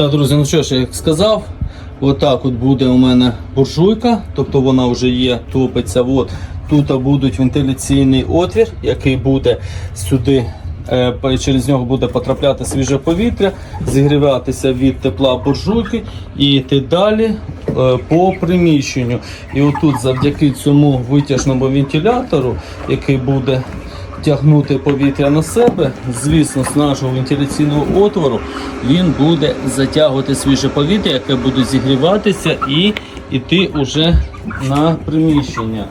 Так, друзі, ну що ж, як сказав, отак от буде у мене буржуйка, тобто вона вже є, топиться. От. Тут будуть вентиляційний отвір, який буде сюди. е, Через нього буде потрапляти свіже повітря, зігріватися від тепла буржуйки і йти далі е, по приміщенню. І отут завдяки цьому витяжному вентилятору, який буде тягнути повітря на себе, звісно, з нашого вентиляційного отвору він буде затягувати свіже повітря, яке буде зігріватися і йти уже на приміщення.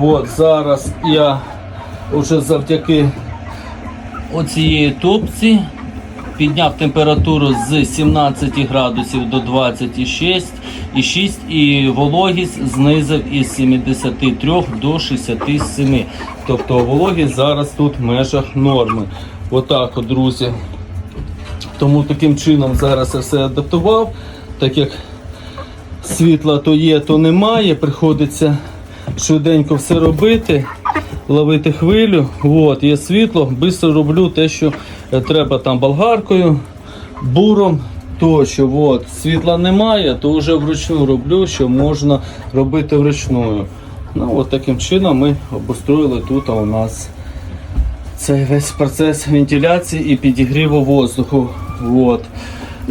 От зараз я вже завдяки оцієї топці підняв температуру з 17 градусів до 26 і 6 і вологість знизив із 73 до 67. Тобто вологість зараз тут в межах норми. Отак, от, друзі. Тому таким чином зараз я все адаптував, так як світла то є, то немає. Приходиться швиденько все робити, ловити хвилю. От, є світло, швидко роблю те, що е, треба там болгаркою, буром. Тощо, от, світла немає, то вже вручну роблю, що можна робити вручну. Ну, от таким чином ми обустроїли тут у нас цей весь процес вентиляції і підігріву воздуху. От.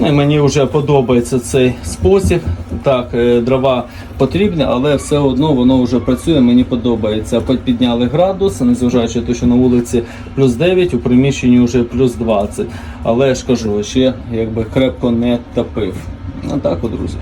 Ну, мені вже подобається цей спосіб. Так, е, дрова потрібні, але все одно воно вже працює, мені подобається. Під- Підняли градус, незважаючи на те, що на вулиці плюс 9, у приміщенні вже плюс 20. Але я ж кажу, ще якби крепко не топив. Ну так, друзі.